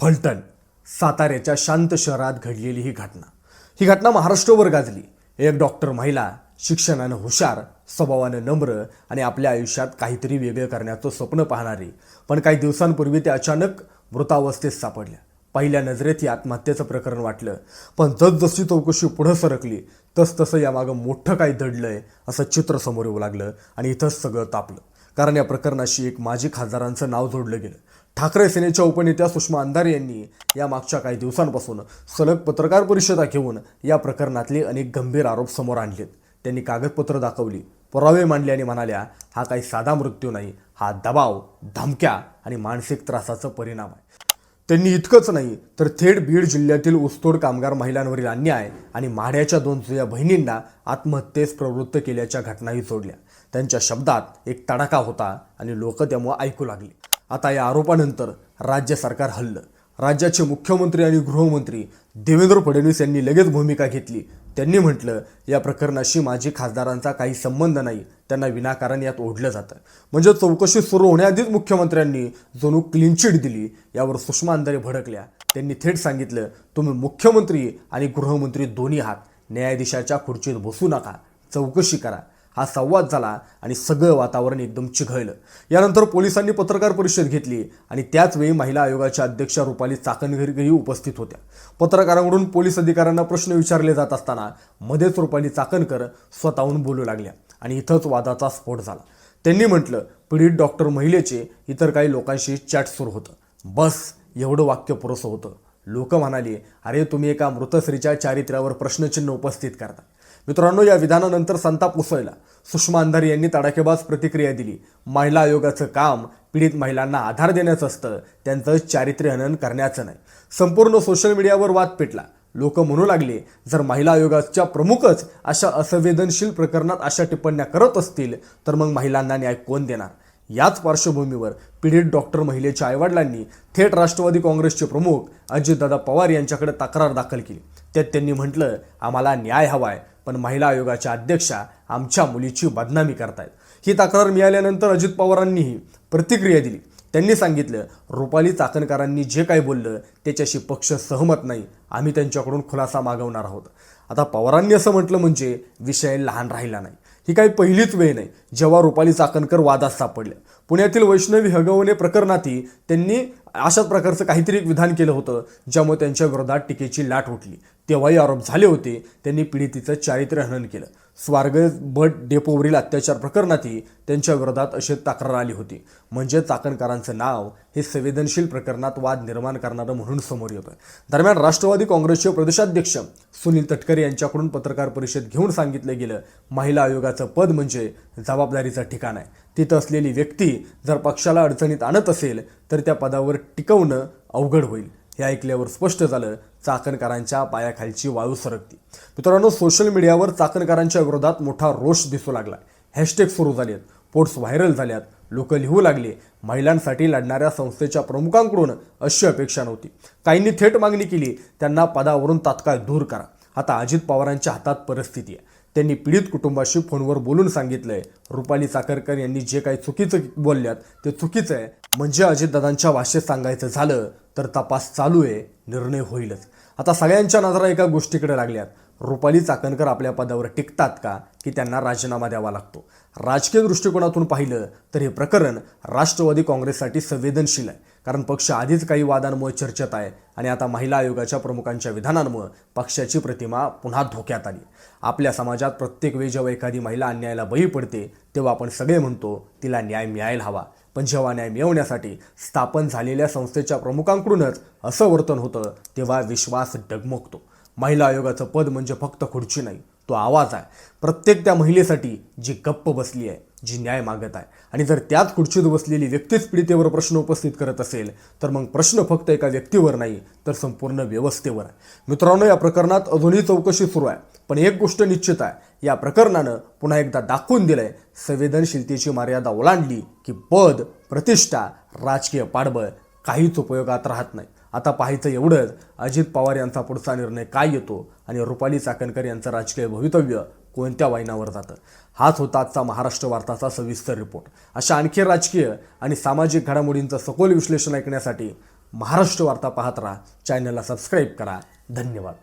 फलटण साताऱ्याच्या शांत शहरात घडलेली ही घटना. ही घटना महाराष्ट्रभर गाजली. एक डॉक्टर महिला शिक्षणानं हुशार स्वभावानं नम्र आणि आपल्या आयुष्यात काहीतरी वेगळं करण्याचं स्वप्न पाहणारी पण काही दिवसांपूर्वी ते अचानक मृतावस्थेत सापडल्या. पहिल्या नजरेत ही आत्महत्येचं प्रकरण वाटलं पण जसजशी चौकशी पुढं सरकली तसतसं यामागं मोठं काही दडलंय असं चित्र समोर येऊ लागलं आणि इथंच सगळं तापलं. कारण या प्रकरणाशी एक माजी खासदारांचं नाव जोडलं गेलं. ठाकरे सेनेच्या उपनेत्या सुषमा अंधारे यांनी या मागच्या काही दिवसांपासून सलग पत्रकार परिषदा घेऊन या प्रकरणातले अनेक गंभीर आरोप समोर आणलेत. त्यांनी कागदपत्र दाखवली पुरावे मांडले आणि म्हणाल्या हा काही साधा मृत्यू नाही हा दबाव धमक्या आणि मानसिक त्रासाचा परिणाम आहे. त्यांनी इतकंच नाही तर थेट बीड जिल्ह्यातील ऊसतोड कामगार महिलांवरील अन्याय आणि माढ्याच्या दोन जुया बहिणींना आत्महत्येस प्रवृत्त केल्याच्या घटनाही जोडल्या. त्यांच्या शब्दात एक तडाखा होता आणि लोक त्यामुळे ऐकू लागली. आता या आरोपानंतर राज्य सरकार हल्लं. राज्याचे मुख्यमंत्री आणि गृहमंत्री देवेंद्र फडणवीस यांनी लगेच भूमिका घेतली. त्यांनी म्हटलं या प्रकरणाशी माजी खासदारांचा काही संबंध नाही त्यांना विनाकारण यात ओढलं जातं. म्हणजे चौकशी सुरू होण्याआधीच मुख्यमंत्र्यांनी जणू क्लीन चिट दिली यावर सुषमा अंधारे भडकल्या. त्यांनी थेट सांगितलं तुम्ही मुख्यमंत्री आणि गृहमंत्री दोन्ही आहात. न्यायाधीशाच्या खुर्चीत बसू नका. चौकशी करा. हा संवाद झाला आणि सगळं वातावरण एकदम चिघळलं. यानंतर पोलिसांनी पत्रकार परिषद घेतली आणि त्याचवेळी महिला आयोगाच्या अध्यक्षा रुपाली चाकणघरही उपस्थित होत्या. पत्रकारांकडून पोलीस अधिकाऱ्यांना प्रश्न विचारले जात असताना मध्येच रुपाली चाकणकर स्वतःहून बोलू लागल्या आणि इथंच वादाचा स्फोट झाला. त्यांनी म्हटलं पीडित डॉक्टर महिलेचे इतर काही लोकांशी चॅट सुरू होतं. बस एवढं वाक्य पुरसं होतं. लोक म्हणाले अरे तुम्ही एका मृत स्त्रीच्या चारित्र्यावर प्रश्नचिन्ह उपस्थित करता. मित्रांनो या विधानानंतर संताप उसळला. सुषमा अंधारे यांनी तडाखेबाज प्रतिक्रिया दिली. महिला आयोगाचं काम पीडित महिलांना आधार देण्याचं असतं. त्यांचं चारित्र्य हनन करण्याचं नाही. संपूर्ण सोशल मीडियावर वाद पेटला. लोक म्हणू लागले जर महिला आयोगाच्या प्रमुखच अशा असंवेदनशील प्रकरणात अशा टिप्पण्या करत असतील तर मग महिलांना न्याय कोण देणार? याच पार्श्वभूमीवर पीडित डॉक्टर महिलेच्या आईवडिलांनी थेट राष्ट्रवादी काँग्रेसचे प्रमुख अजितदादा पवार यांच्याकडे तक्रार दाखल केली. त्यात त्यांनी म्हटलं आम्हाला न्याय हवा आहे पण महिला आयोगाच्या अध्यक्षा आमच्या मुलीची बदनामी करतायत. ही तक्रार मिळाल्यानंतर अजित पवारांनीही प्रतिक्रिया दिली. त्यांनी सांगितलं रुपाली चाकणकरांनी जे काही बोललं त्याच्याशी पक्ष सहमत नाही. आम्ही त्यांच्याकडून खुलासा मागवणार आहोत. आता पवारांनी असं म्हटलं म्हणजे विषय लहान राहिला नाही. ही काही पहिलीच वेळ नाही जेव्हा रुपाली चाकणकर वादात सापडल्या पुण्यातील वैष्णवी हगवणे प्रकरणातही त्यांनी अशाच प्रकारचं काहीतरी एक विधान केलं होतं ज्यामुळे त्यांच्या विरोधात टीकेची लाट उठली. तेव्हाही आरोप झाले होते. त्यांनी पीडितीचं चारित्र्य हनन केलं. स्वार्ग बट डेपोवरील अत्याचार प्रकरणातही त्यांच्या विरोधात अशी तक्रार आली होती. म्हणजे चाकणकरांचं नाव हे संवेदनशील प्रकरणात वाद निर्माण करणारं म्हणून समोर येतं दरम्यान राष्ट्रवादी काँग्रेसचे प्रदेशाध्यक्ष सुनील तटकरे यांच्याकडून पत्रकार परिषद घेऊन सांगितलं गेलं महिला आयोगाचं पद म्हणजे जबाबदारीचं ठिकाण आहे. तिथं असलेली व्यक्ती जर पक्षाला अडचणीत आणत असेल तर त्या पदावर टिकवणं अवघड होईल. हे ऐकल्यावर स्पष्ट झालं चाकणकरांच्या पायाखालची वाळू सरकती. मित्रांनो सोशल मीडियावर चाकणकरांच्या विरोधात मोठा रोष दिसू लागला. हॅशटॅग सुरू झाले आहेत पोट्स व्हायरल झाल्यात लोक लिहू लागले महिलांसाठी लढणाऱ्या संस्थेच्या प्रमुखांकडून अशी अपेक्षा नव्हती. काहींनी थेट मागणी केली त्यांना पदावरून तात्काळ दूर करा. आता अजित पवारांच्या हातात परिस्थिती आहे. त्यांनी पीडित कुटुंबाशी फोनवर बोलून सांगितलंय. रुपाली चाकरकर यांनी जे काही चुकीचं बोलल्यात ते चुकीचं आहे. म्हणजे अजितदादांच्या भाषेत सांगायचं झालं तर तपास चालू आहे निर्णय होईलच. आता सगळ्यांच्या नजरा एका गोष्टीकडे लागल्यात. रुपाली चाकणकर आपल्या पदावर टिकतात का की त्यांना राजीनामा द्यावा लागतो. राजकीय दृष्टिकोनातून पाहिलं तर हे प्रकरण राष्ट्रवादी काँग्रेससाठी संवेदनशील आहे. कारण पक्ष आधीच काही वादांमुळे चर्चेत आहे आणि आता महिला आयोगाच्या प्रमुखांच्या विधानांमुळे पक्षाची प्रतिमा पुन्हा धोक्यात आली. आपल्या समाजात प्रत्येक वेळी जेव्हा एखादी महिला अन्यायाला बळी पडते तेव्हा आपण सगळे म्हणतो तिला न्याय मिळायला हवा. पण जेव्हा न्याय मिळवण्यासाठी स्थापन झालेल्या संस्थेच्या प्रमुखांकडूनच असं वर्तन होतं तेव्हा विश्वास डगमगतो. महिला आयोगाचं पद म्हणजे फक्त खुर्ची नाही तो आवाज आहे. प्रत्येक त्या महिलेसाठी जी गप्प बसली आहे जी न्याय मागत आहे. आणि जर त्याच खुर्चीत बसलेली व्यक्तीच पीडितेवर प्रश्न उपस्थित करत असेल तर मग प्रश्न फक्त एका व्यक्तीवर नाही तर संपूर्ण व्यवस्थेवर आहे. मित्रांनो या प्रकरणात अजूनही चौकशी सुरू आहे. पण एक गोष्ट निश्चित आहे या प्रकरणानं पुन्हा एकदा दाखवून दिलंय संवेदनशीलतेची मर्यादा ओलांडली की पद प्रतिष्ठा राजकीय पाठबळ काहीच उपयोगात राहत नाही. आता पाहायचं एवढंच अजित पवार यांचा पुढचा निर्णय काय येतो आणि रुपाली चाकणकर यांचं राजकीय भवितव्य कोणत्या वाहिनावर जातं? हाच होता आजचा महाराष्ट्र वार्ताचा सविस्तर रिपोर्ट. अशा आणखी राजकीय आणि सामाजिक घडामोडींचं सखोल विश्लेषण ऐकण्यासाठी महाराष्ट्र वार्ता पाहत राहा. चॅनलला सबस्क्राईब करा. धन्यवाद.